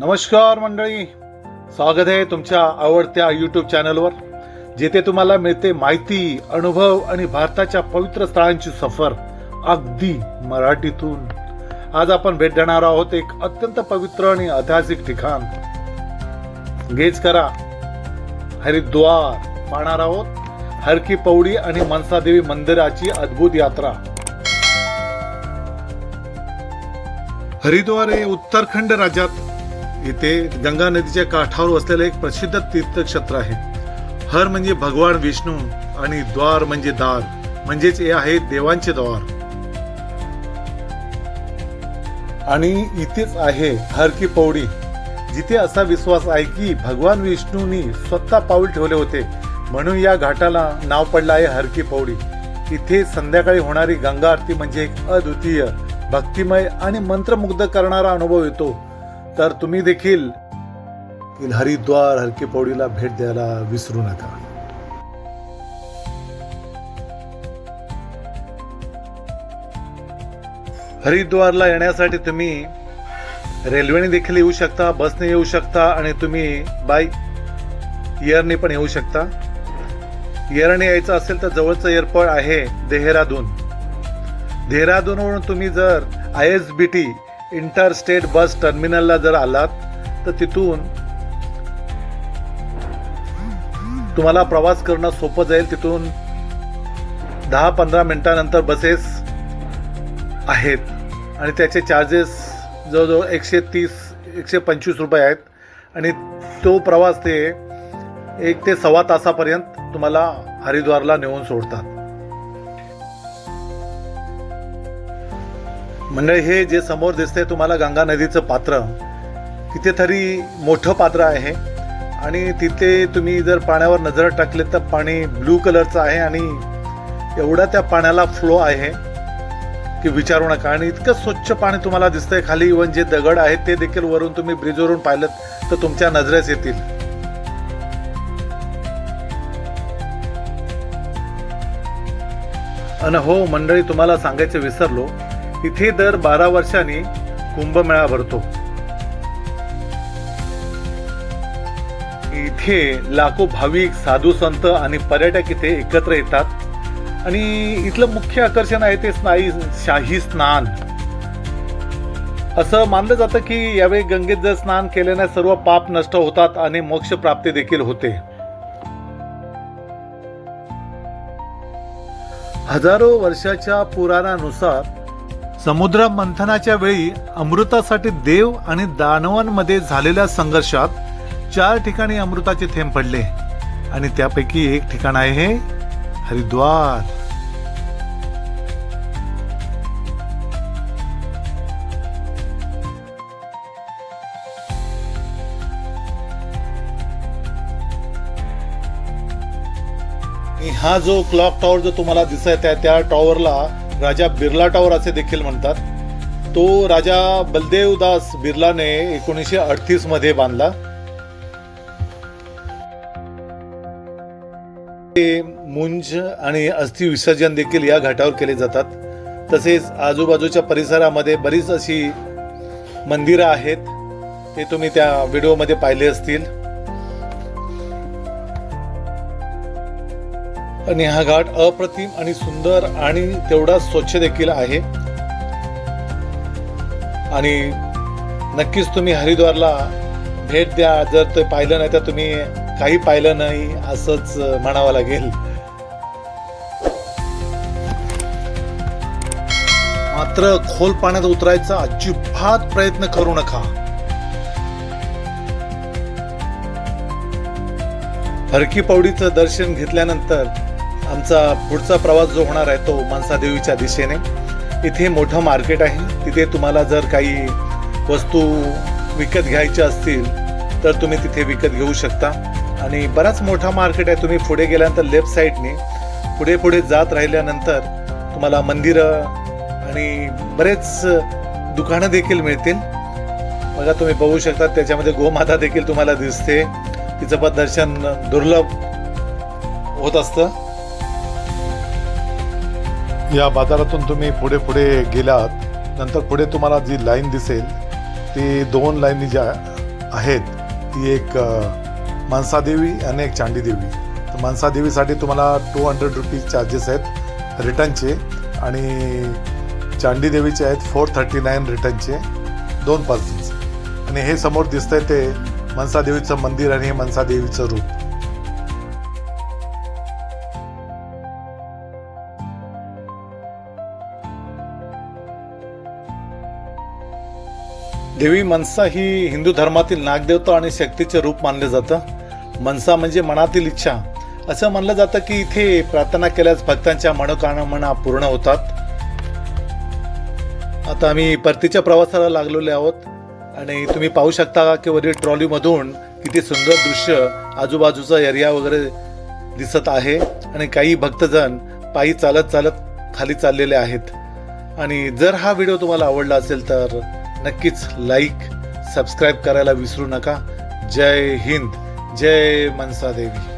नमस्कार मंडळी. स्वागत आहे तुमच्या आवडत्या यूट्यूब चॅनलवर जेथे तुम्हाला मिळते माहिती अनुभव आणि भारताच्या पवित्र स्थळांची सफर अगदी मराठीतून. आज आपण भेट देणार आहोत एक अत्यंत पवित्र आणि ऐतिहासिक ठिकाण. गेज करा. हरिद्वार पाहणार आहोत. हर की पौडी आणि मनसादेवी मंदिराची अद्भुत यात्रा. हरिद्वार हे उत्तराखंड राज्यात इथे गंगा नदीच्या काठावर वसलेलं एक प्रसिद्ध तीर्थक्षेत्र आहे. हर म्हणजे भगवान विष्णू आणि द्वार म्हणजे दार. म्हणजेच हे आहे देवांचे द्वार. आणि इथेच आहे हर की पौडी. जिथे असा विश्वास आहे की भगवान विष्णूंनी स्वतः पाऊल ठेवले होते. म्हणून या घाटाला नाव पडलं आहे हर की पौडी. इथे संध्याकाळी होणारी गंगा आरती म्हणजे एक अद्वितीय भक्तिमय आणि मंत्रमुग्ध करणारा अनुभव येतो. तर तुम्ही देखील हरिद्वार हरकी पौडीला भेट द्यायला विसरू नका. हरिद्वारला येण्यासाठी तुम्ही रेल्वेने देखील येऊ शकता बसने येऊ शकता आणि तुम्ही बाय एअरने पण येऊ शकता. एअरने यायचं असेल तर जवळचं एअरपोर्ट आहे देहरादून. देहरादूनवरून तुम्ही जर I S B T inter state bus टर्मिनलला जर आलात तर तिथून तुम्हाला प्रवास करणं सोपं जाईल. तिथून दहा पंधरा मिनिटानंतर बसेस आहेत. आणि त्याचे चार्जेस जवळजवळ एकशे तीस एकशे पंचवीस रुपये आहेत. आणि तो प्रवास ते एक ते सव्वा तासापर्यंत तुम्हाला हरिद्वारला नेऊन सोडतात. म्हणजे हे जे समोर दिसतंय तुम्हाला गंगा नदीचं पात्र. कितीतरी मोठं पात्र आहे. आणि तिथे तुम्ही जर पाण्यावर नजर टाकले तर पाणी ब्लू कलरचं आहे आणि एवढा त्या पाण्याला फ्लो आहे की विचारू नका. आणि इतकं स्वच्छ पाणी तुम्हाला दिसतंय खाली. इवन जे दगड आहेत ते देखील वरून तुम्ही ब्रिजवरून पाहिलं तर तुमच्या नजरेस येतील. आणि हो मंडळी तुम्हाला सांगायचं विसरलो. इथे दर बारा वर्षांनी कुंभमेळा भरतो. इथे लाखो भाविक साधू संत आणि पर्यटक इथे एकत्र येतात. आणि इथलं मुख्य आकर्षण आहे ते स्नाई शाही स्नान. असं मानलं जातं की यावेळी गंगेत जर स्नान केल्याने सर्व पाप नष्ट होतात आणि मोक्ष प्राप्ती देखील होते. हजारो वर्षाच्या पुराणानुसार समुद्र मंथनाच्या वेळी अमृतासाठी देव आणि दानवांमध्ये झालेल्या संघर्षात चार ठिकाणी अमृताचे थेंब पडले. आणि त्यापैकी एक ठिकाण आहे हरिद्वार. आणि हा जो क्लॉक टॉवर जो तुम्हाला दिसत आहे त्या टॉवरला राजा बिर्ला टॉवर असे देखील म्हणतात. तो राजा बलदेवदास बिर्लाने एकोणीसशे अडतीसमध्ये बांधला. ते मुंज आणि अस्थि विसर्जन देखील या घाटावर केले जातात. तसेच आजूबाजूच्या परिसरामध्ये बरीच अशी मंदिरं आहेत. ते तुम्ही त्या व्हिडिओमध्ये पाहिले असतील. आणि हा घाट अप्रतिम आणि सुंदर आणि तेवढा स्वच्छ देखील आहे. आणि नक्कीच तुम्ही हरिद्वारला भेट द्या. जर ते पाहिलं नाही तर तुम्ही काही पाहिलं नाही असंच म्हणावं लागेल. मात्र खोल पाण्यात उतरायचा अजिबात प्रयत्न करू नका. हरकी पौडीचं दर्शन घेतल्यानंतर आमचा पुढचा प्रवास जो होणार आहे तो मनसादेवीच्या दिशेने. इथे मोठं मार्केट आहे. तिथे तुम्हाला जर काही वस्तू विकत घ्यायच्या असतील तर तुम्ही तिथे विकत घेऊ शकता. आणि बराच मोठा मार्केट आहे. तुम्ही पुढे गेल्यानंतर लेफ्ट साईडने पुढे पुढे जात राहिल्यानंतर तुम्हाला मंदिरं आणि बरेच दुकानं देखील मिळतील. बघा तुम्ही बघू शकता त्याच्यामध्ये गोमाता देखील तुम्हाला दिसते. तिचं पण दर्शन दुर्लभ होत असतं. या बाजारातून तुम्ही पुढे पुढे गेलात नंतर पुढे तुम्हाला जी लाईन दिसेल ती दोन लाईनी ज्या आहेत ती एक मनसादेवी आणि एक चांडीदेवी तर मनसादेवीसाठी तुम्हाला टू हंड्रेड रुपीज चार्जेस आहेत रिटर्नचे आणि चांडीदेवीचे आहेत फोर थर्टी नाईन रिटर्नचे दोन पर्सन्स आणि हे समोर दिसतंय ते मनसादेवीचं मंदिर आणि हे मनसादेवीचं रूप. देवी मनसा ही हिंदू धर्मातील नागदेवता आणि शक्तीचे रूप मानले जातं. मनसा म्हणजे मनातील इच्छा. असं म्हणलं जातं की इथे प्रार्थना केल्यास भक्तांच्या मनोकामना पूर्ण होतात. आता आम्ही परतीच्या प्रवासाला लागलेले आहोत. आणि तुम्ही पाहू शकता की वरील ट्रॉलीमधून किती सुंदर दृश्य आजूबाजूचा एरिया वगैरे दिसत आहे. आणि काही भक्तजण पायी चालत चालत खाली चाललेले आहेत. आणि जर हा व्हिडिओ तुम्हाला आवडला असेल तर नक्कीच लाईक सबस्क्राईब करायला विसरू नका. जय हिंद. जय मनसा देवी.